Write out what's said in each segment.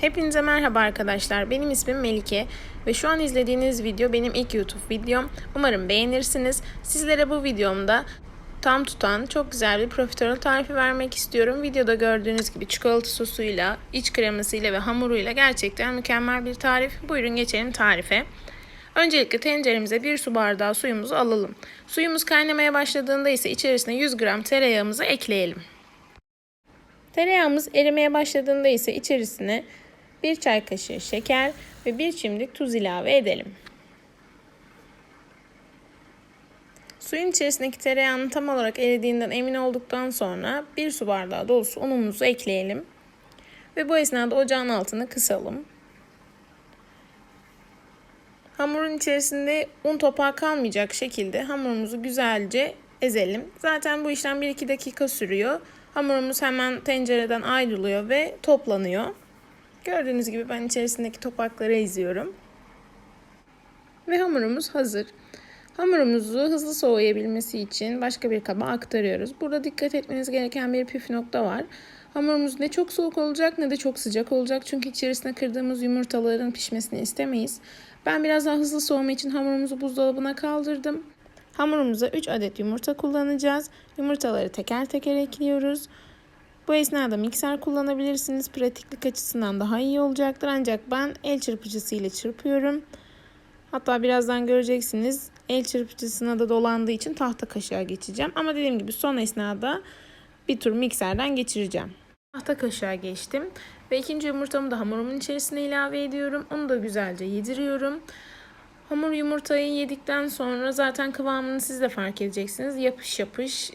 Hepinize merhaba arkadaşlar. Benim ismim Melike ve şu an izlediğiniz video benim ilk YouTube videom. Umarım beğenirsiniz. Sizlere bu videomda tam tutan çok güzel bir profiterol tarifi vermek istiyorum. Videoda gördüğünüz gibi çikolata sosuyla, iç kremasıyla ve hamuruyla gerçekten mükemmel bir tarif. Buyurun geçelim tarife. Öncelikle tenceremize bir su bardağı suyumuzu alalım. Suyumuz kaynamaya başladığında ise içerisine 100 gram tereyağımızı ekleyelim. Tereyağımız erimeye başladığında ise içerisine 1 çay kaşığı şeker ve 1 çimdik tuz ilave edelim. Suyun içerisindeki tereyağının tam olarak eridiğinden emin olduktan sonra 1 su bardağı dolusu unumuzu ekleyelim. Ve bu esnada ocağın altını kısalım. Hamurun içerisinde un topağı kalmayacak şekilde hamurumuzu güzelce ezelim. Zaten bu işlem 1-2 dakika sürüyor. Hamurumuz hemen tencereden ayrılıyor ve toplanıyor. Gördüğünüz gibi ben içerisindeki topakları eziyorum. Ve hamurumuz hazır. Hamurumuzu hızlı soğuyabilmesi için başka bir kaba aktarıyoruz. Burada dikkat etmeniz gereken bir püf nokta var. Hamurumuz ne çok soğuk olacak ne de çok sıcak olacak. Çünkü içerisine kırdığımız yumurtaların pişmesini istemeyiz. Ben biraz daha hızlı soğuma için hamurumuzu buzdolabına kaldırdım. Hamurumuza 3 adet yumurta kullanacağız. Yumurtaları teker teker ekliyoruz. Bu esnada mikser kullanabilirsiniz. Pratiklik açısından daha iyi olacaktır. Ancak ben el çırpıcısı ile çırpıyorum. Hatta birazdan göreceksiniz. El çırpıcısına da dolandığı için tahta kaşığa geçeceğim. Ama dediğim gibi son esnada bir tur mikserden geçireceğim. Tahta kaşığa geçtim. Ve ikinci yumurtamı da hamurumun içerisine ilave ediyorum. Onu da güzelce yediriyorum. Hamur yumurtayı yedikten sonra zaten kıvamını siz de fark edeceksiniz. Yapış yapış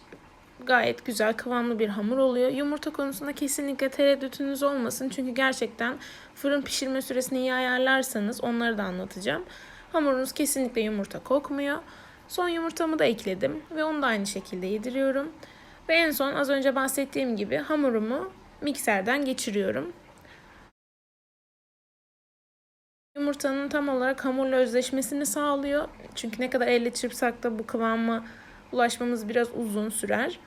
gayet güzel kıvamlı bir hamur oluyor. Yumurta konusunda kesinlikle tereddütünüz olmasın. Çünkü gerçekten fırın pişirme süresini iyi ayarlarsanız onları da anlatacağım. Hamurunuz kesinlikle yumurta kokmuyor. Son yumurtamı da ekledim ve onu da aynı şekilde yediriyorum. Ve en son az önce bahsettiğim gibi hamurumu mikserden geçiriyorum. Yumurtanın tam olarak hamurla özleşmesini sağlıyor. Çünkü ne kadar elle çırpsak da bu kıvama ulaşmamız biraz uzun sürer.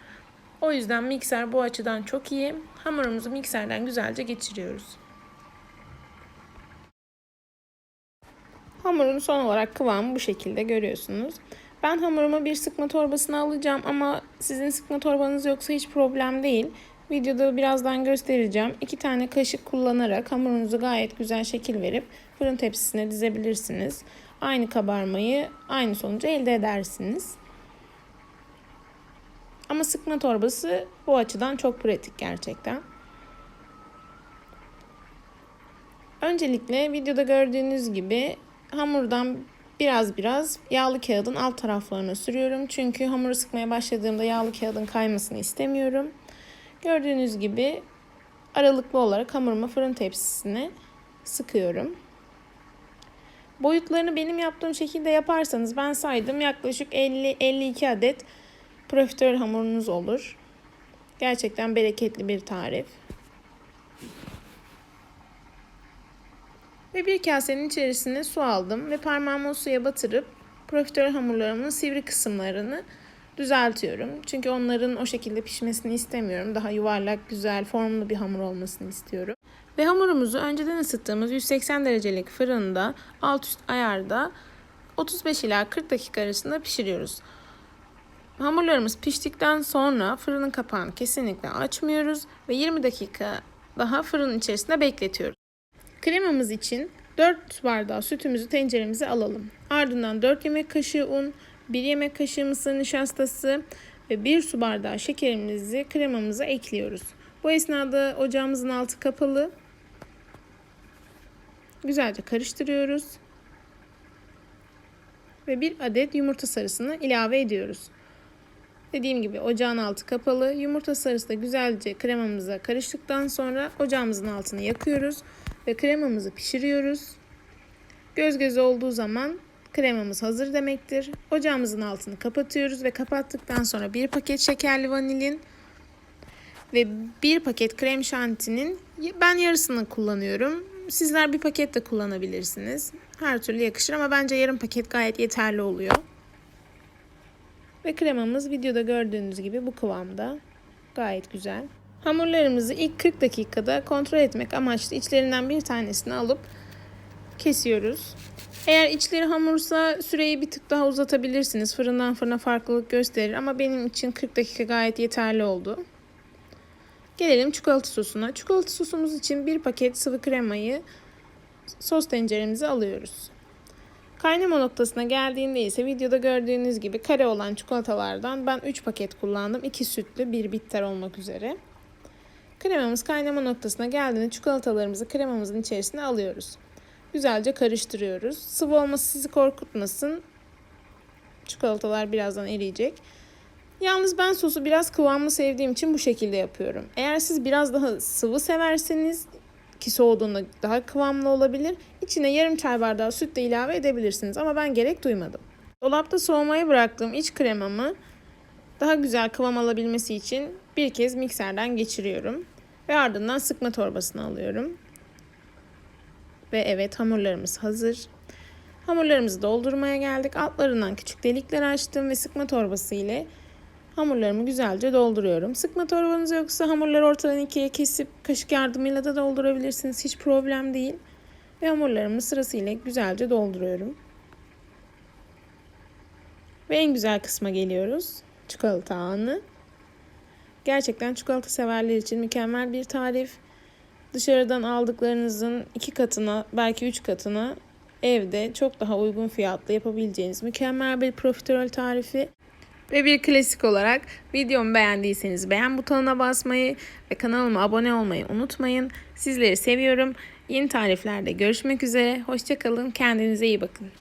O yüzden mikser bu açıdan çok iyi. Hamurumuzu mikserden güzelce geçiriyoruz. Hamurun son olarak kıvamı bu şekilde görüyorsunuz. Ben hamurumu bir sıkma torbasına alacağım ama sizin sıkma torbanız yoksa hiç problem değil. Videoda birazdan göstereceğim. İki tane kaşık kullanarak hamurunuzu gayet güzel şekil verip fırın tepsisine dizebilirsiniz. Aynı kabarmayı, aynı sonucu elde edersiniz. Ama sıkma torbası bu açıdan çok pratik gerçekten. Öncelikle videoda gördüğünüz gibi hamurdan biraz biraz yağlı kağıdın alt taraflarına sürüyorum. Çünkü hamuru sıkmaya başladığımda yağlı kağıdın kaymasını istemiyorum. Gördüğünüz gibi aralıklı olarak hamurumu fırın tepsisine sıkıyorum. Boyutlarını benim yaptığım şekilde yaparsanız ben saydım yaklaşık 50-52 adet profiterol hamurunuz olur. Gerçekten bereketli bir tarif. Ve bir kasenin içerisine su aldım ve parmağımı suya batırıp profiterol hamurlarımın sivri kısımlarını düzeltiyorum. Çünkü onların o şekilde pişmesini istemiyorum. Daha yuvarlak, güzel, formlu bir hamur olmasını istiyorum. Ve hamurumuzu önceden ısıttığımız 180 derecelik fırında alt üst ayarda 35 ila 40 dakika arasında pişiriyoruz. Hamurlarımız piştikten sonra fırının kapağını kesinlikle açmıyoruz ve 20 dakika daha fırının içerisinde bekletiyoruz. Kremamız için 4 bardağı sütümüzü tenceremize alalım. Ardından 4 yemek kaşığı un, 1 yemek kaşığı mısır nişastası ve 1 su bardağı şekerimizi kremamıza ekliyoruz. Bu esnada ocağımızın altı kapalı. Güzelce karıştırıyoruz. Ve bir adet yumurta sarısını ilave ediyoruz. Dediğim gibi ocağın altı kapalı. Yumurta sarısı da güzelce kremamıza karıştıktan sonra ocağımızın altını yakıyoruz ve kremamızı pişiriyoruz. Göz göze olduğu zaman kremamız hazır demektir. Ocağımızın altını kapatıyoruz ve kapattıktan sonra bir paket şekerli vanilin ve bir paket krem şantinin ben yarısını kullanıyorum. Sizler bir paket de kullanabilirsiniz. Her türlü yakışır ama bence yarım paket gayet yeterli oluyor. Ve kremamız videoda gördüğünüz gibi bu kıvamda. Gayet güzel. Hamurlarımızı ilk 40 dakikada kontrol etmek amaçlı içlerinden bir tanesini alıp kesiyoruz. Eğer içleri hamursa süreyi bir tık daha uzatabilirsiniz. Fırından fırına farklılık gösterir ama benim için 40 dakika gayet yeterli oldu. Gelelim çikolata sosuna. Çikolata sosumuz için bir paket sıvı kremayı sos tenceremize alıyoruz. Kaynama noktasına geldiğinde ise videoda gördüğünüz gibi kare olan çikolatalardan ben 3 paket kullandım. 2 sütlü, 1 bitter olmak üzere. Kremamız kaynama noktasına geldiğinde çikolatalarımızı kremamızın içerisine alıyoruz. Güzelce karıştırıyoruz. Sıvı olması sizi korkutmasın. Çikolatalar birazdan eriyecek. Yalnız ben sosu biraz kıvamlı sevdiğim için bu şekilde yapıyorum. Eğer siz biraz daha sıvı severseniz ki soğuduğunda daha kıvamlı olabilir. İçine yarım çay bardağı süt de ilave edebilirsiniz ama ben gerek duymadım. Dolapta soğumaya bıraktığım iç kremamı daha güzel kıvam alabilmesi için bir kez mikserden geçiriyorum ve ardından sıkma torbasına alıyorum. Ve evet hamurlarımız hazır. Hamurlarımızı doldurmaya geldik. Altlarından küçük delikler açtım ve sıkma torbası ile hamurlarımı güzelce dolduruyorum. Sıkma torbanız yoksa hamurları ortadan ikiye kesip kaşık yardımıyla da doldurabilirsiniz. Hiç problem değil. Ve hamurlarımı sırasıyla güzelce dolduruyorum. Ve en güzel kısma geliyoruz. Çikolata anı. Gerçekten çikolata severler için mükemmel bir tarif. Dışarıdan aldıklarınızın iki katına belki üç katına evde çok daha uygun fiyatla yapabileceğiniz mükemmel bir profiterol tarifi. Ve bir klasik olarak videomu beğendiyseniz beğen butonuna basmayı ve kanalıma abone olmayı unutmayın. Sizleri seviyorum. Yeni tariflerde görüşmek üzere. Hoşçakalın. Kendinize iyi bakın.